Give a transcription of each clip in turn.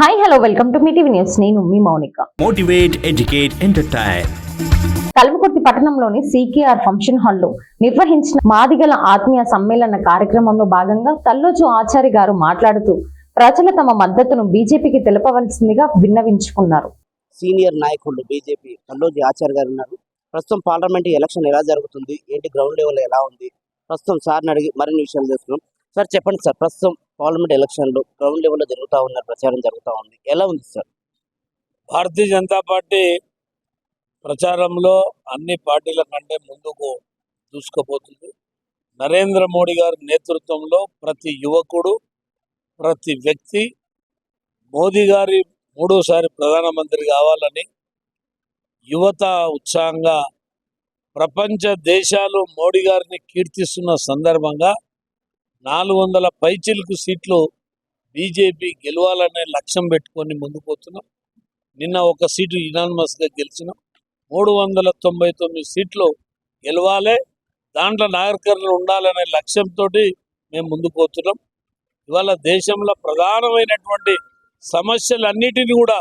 Hi hello welcome to మీ TV news నేను మీ Mounika. Motivate, educate, entertain. Kalwakurthy పట్టణంలోని సీకేఆర్ ఫంక్షన్ హాల్లో నిర్వహించిన మాదిగల ఆత్మీయ సమ్మేళన కార్యక్రమంలో భాగంగా తల్లోజు ఆచారి గారు మాట్లాడుతూ ప్రజలు తమ మద్దతును బీజేపీకి తెలపవలసిందిగా విన్నవించుకున్నారు. సీనియర్ నాయకులు బీజేపీ కల్లోజీ ఆచార్య గారు ఉన్నారు. ప్రస్తుతం పార్లమెంట్ ఎలక్షన్ ఎలా జరుగుతుంది? ఏంటి గ్రౌండ్ లెవెల్ ఎలా ఉంది? ప్రస్తుతం సార్ని అడిగి మరిన్ని విషయాలు తెలుసుకున్నాం సార్ చెప్పండి సార్. ప్రస్తుతం పార్లమెంట్ ఎలక్షన్లు గ్రౌండ్ లెవెల్లో జరుగుతూ ఉన్నారు ప్రచారం జరుగుతూ ఉంది. ఎలా ఉంది సార్? భారతీయ జనతా పార్టీ ప్రచారంలో అన్ని పార్టీల కంటే ముందుకు దూసుకుపోతుంది. నరేంద్ర మోడీ గారి నేతృత్వంలో ప్రతి యువకుడు ప్రతి వ్యక్తి మోదీ గారి మూడోసారి ప్రధానమంత్రి కావాలని యువత ఉత్సాహంగా ప్రపంచ దేశాలు మోడీ గారిని కీర్తిస్తున్న సందర్భంగా నాలుగు వందల పైచిలకు సీట్లు బీజేపీ గెలవాలనే లక్ష్యం పెట్టుకొని ముందుకు పోతున్నాం. నిన్న ఒక సీటు యునానిమస్గా గెలిచినాం. మూడు వందల తొంభై తొమ్మిది సీట్లు గెలవాలి దాంట్లో నాగరికర్లు ఉండాలనే లక్ష్యంతో మేము ముందుకు పోతున్నాం. ఇవాళ దేశంలో ప్రధానమైనటువంటి సమస్యలన్నిటిని కూడా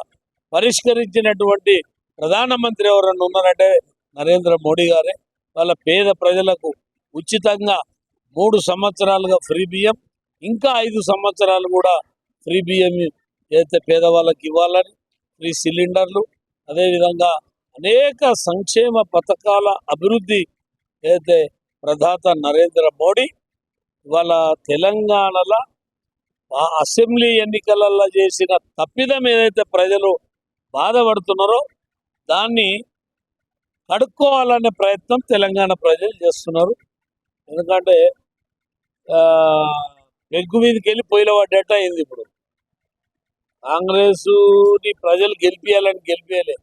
పరిష్కరించినటువంటి ప్రధానమంత్రి ఎవరన్నా ఉన్నారంటే నరేంద్ర మోడీ గారే. వాళ్ళ పేద ప్రజలకు ఉచితంగా మూడు సంవత్సరాలుగా ఫ్రీ బియ్యం ఇంకా ఐదు సంవత్సరాలు కూడా ఫ్రీ బియ్యం ఏదైతే పేదవాళ్ళకి ఇవ్వాలని ఫ్రీ సిలిండర్లు అదేవిధంగా అనేక సంక్షేమ పథకాల అభివృద్ధి ఏదైతే ప్రధాత నరేంద్ర మోడీ ఇవాళ తెలంగాణలో అసెంబ్లీ ఎన్నికలలో చేసిన తప్పిదం ఏదైతే ప్రజలు బాధపడుతున్నారో దాన్ని కడుక్కోవాలనే ప్రయత్నం తెలంగాణ ప్రజలు చేస్తున్నారు. ఎందుకంటే పెగ్గు మీదకి వెళ్ళి పొయ్యిలో పడ్డట్టు అయింది ఇప్పుడు. కాంగ్రెస్ని ప్రజలు గెలిపియాలని గెలిపించలే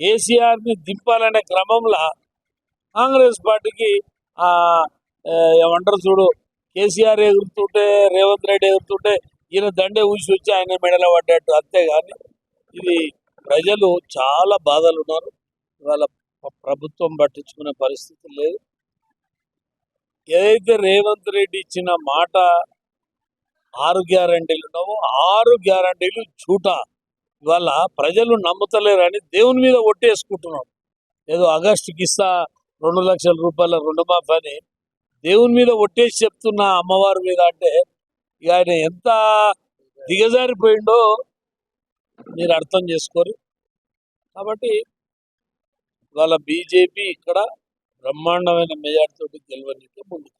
కేసీఆర్ని దింపాలనే క్రమంలో కాంగ్రెస్ పార్టీకి ఆ, ఏమంటారు చూడు కేసీఆర్ ఎగురుతుంటే రేవంత్ రెడ్డి ఎగురుతుంటే ఈయన దండే ఊసి వచ్చి ఆయన మెడలో పడ్డట్టు. అంతేగాని ఇది ప్రజలు చాలా బాధలు ఉన్నారు ఇవాళ ప్రభుత్వం పట్టించుకునే పరిస్థితి లేదు. ఏదైతే రేవంత్ రెడ్డి ఇచ్చిన మాట ఆరు గ్యారంటీలు ఉన్నావో ఆరు గ్యారంటీలు చూట ఇవాళ ప్రజలు నమ్ముతలేరని దేవుని మీద ఒట్టేసుకుంటున్నాడు. ఏదో ఆగస్టుకి ఇస్తా రెండు లక్షల రూపాయల రుణమాఫీ అని దేవుని మీద ఒట్టేసి చెప్తున్న అమ్మవారి మీద అంటే ఇక ఆయన ఎంత దిగజారిపోయిండో మీరు అర్థం చేసుకోరు. కాబట్టి ఇవాళ బీజేపీ ఇక్కడ బ్రహ్మాండమైన మెజార్టీతో గెలవడానికి ముందు.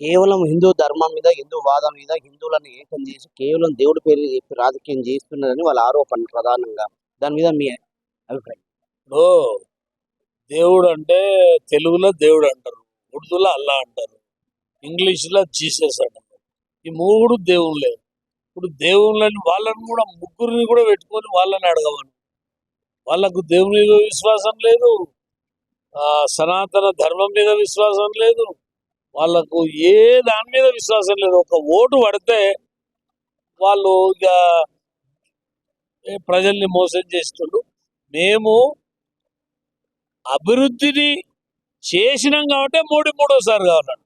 కేవలం హిందూ ధర్మం మీద హిందూ వాదం మీద హిందువులను ఏకం చేసి కేవలం దేవుడి పేరు చెప్పి రాజకీయం చేస్తున్నారని వాళ్ళ ఆరోపణ ప్రధానంగా. దాని మీద మీ అభిప్రాయం? ఇప్పుడు దేవుడు అంటే తెలుగులో దేవుడు అంటారు ఉర్దూలో అల్లా అంటారు ఇంగ్లీష్లో జీసస్ అంటారు. ఈ మూడు దేవుళ్ళే. ఇప్పుడు దేవుళ్ళని వాళ్ళని కూడా ముగ్గురిని కూడా పెట్టుకొని వాళ్ళని అడగమని. వాళ్ళకు దేవుని విశ్వాసం లేదు. సనాతన ధర్మం మీద విశ్వాసం లేదు. వాళ్ళకు ఏ దాని మీద విశ్వాసం లేదు. ఒక ఓటు పడితే వాళ్ళు ఇక ఏ ప్రజల్ని మోసం చేస్తుండ్రు. మేము అభివృద్ధిని చేసినాం కాబట్టి మోడీ మూడోసారి కావాలంట.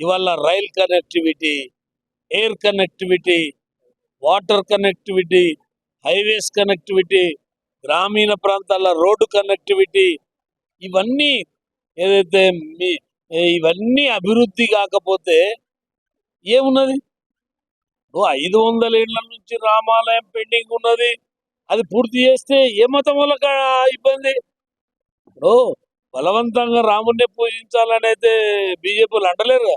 ఇవాళ rail connectivity air connectivity water connectivity highways connectivity గ్రామీణ ప్రాంతాల రోడ్డు కనెక్టివిటీ ఇవన్నీ ఏదైతే మీ ఇవన్నీ అభివృద్ధి కాకపోతే ఏమున్నది? ఓ ఐదు వందల ఏళ్ళ నుంచి రామాలయం పెండింగ్ ఉన్నది. అది పూర్తి చేస్తే ఏ మతం వాళ్ళకి ఇబ్బంది? ఇప్పుడు బలవంతంగా రాముడిని పూజించాలని అయితే బీజేపీలు అంటలేరు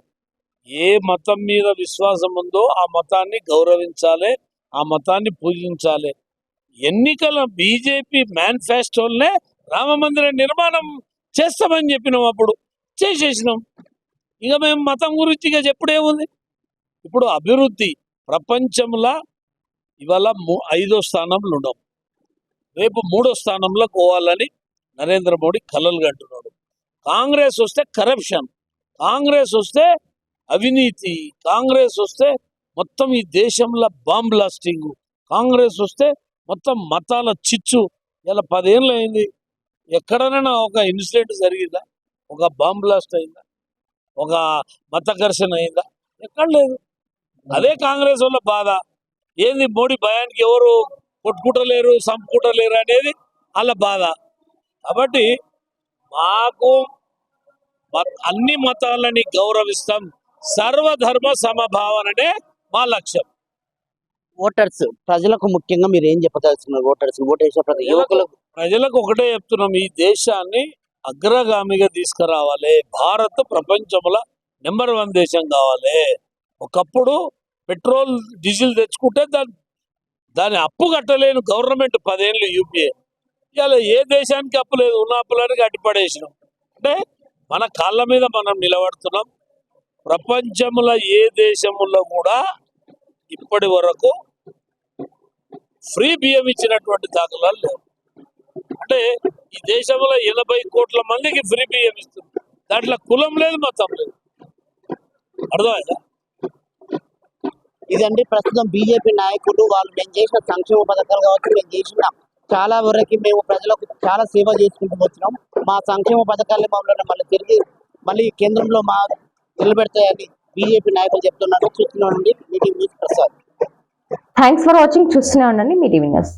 ఏ మతం మీద విశ్వాసం ఉందో ఆ మతాన్ని గౌరవించాలి ఆ మతాన్ని పూజించాలి. ఎన్నికల బీజేపీ మేనిఫెస్టోలనే రామ మందిర నిర్మాణం చేస్తామని చెప్పినాం అప్పుడు. చేసేసినాం. ఇక మేము మతం గురించి ఇక చెప్పుడేముంది ఇప్పుడు అభివృద్ధి ప్రపంచంలో ఇవాళ ఐదో స్థానంలో ఉన్నాం. రేపు మూడో స్థానంలో పోవాలని నరేంద్ర మోడీ కలలు కంటున్నాడు. కాంగ్రెస్ వస్తే కరప్షన్ కాంగ్రెస్ వస్తే అవినీతి కాంగ్రెస్ వస్తే మొత్తం ఈ దేశంలో బాంబ్ బ్లాస్టింగ్ కాంగ్రెస్ వస్తే మొత్తం మతాల చిచ్చు. ఇలా పదేళ్ళు అయింది ఎక్కడైనా ఒక ఇన్సిడెంట్ జరిగిందా? ఒక బాంబ్ బ్లాస్ట్ అయిందా? ఒక మత ఘర్షణ అయిందా? ఎక్కడ లేదు. అదే కాంగ్రెస్ వాళ్ళ బాధ. ఏంది మోడీ భయానికి ఎవరు కొట్టుకుంటలేరు చంపుకుంటలేరు అనేది వాళ్ళ బాధ. కాబట్టి మాకు అన్ని మతాలని గౌరవిస్తాం. సర్వధర్మ సమభావననే మా లక్ష్యం. ఓటర్స్ ప్రజలకు ముఖ్యంగా మీరు ఏం చెప్పదలుచుకున్నారు? ఓటర్స్ ఓటేసే ప్రతి యువకులకు ప్రజలకు ఒకటే చెప్తున్నాం ఈ దేశాన్ని అగ్రగామిగా తీసుకురావాలి. భారత్ ప్రపంచంలో నెంబర్ వన్ దేశం కావాలి. ఒకప్పుడు పెట్రోల్ డీజిల్ తెచ్చుకుంటే దాని దాని అప్పు కట్టలేని గవర్నమెంట్ పదేళ్ళు యూపీఏ. ఇవాళ ఏ దేశానికి అప్పు లేదు ఉన్న అప్పులని కట్టిపడేసినాం అంటే మన కాళ్ళ మీద మనం నిలబడుతున్నాం. ప్రపంచంలో ఏ దేశంలో కూడా ఇప్పటి వరకు ఫ్రీ బియ్యం ఇచ్చినటువంటి దాఖలాలు లేవు. అంటే ఈ దేశంలో ఎనభై కోట్ల మందికి ఫ్రీ బియ్యం ఇస్తుంది. దాంట్లో కులం లేదు మతం లేదు. అర్థమైందా? ఇదండి ప్రస్తుతం బీజేపీ నాయకులు వాళ్ళు మేము చేసిన సంక్షేమ పథకాలు కావచ్చు మేము చేసిన చాలా వరకు మేము ప్రజలకు చాలా సేవ చేసుకుంటూ వచ్చినాం. మా సంక్షేమ పథకాలు మమ్మల్ని మళ్ళీ తిరిగి మళ్ళీ కేంద్రంలో మా నిలబెడతాయని బీజేపీ నాయకులు చెప్తున్నారు. చూస్తున్నామండి meeting news Prasad. Thanks for watching చూస్తూనే ఉండండి మీ టీవీ న్యూస్.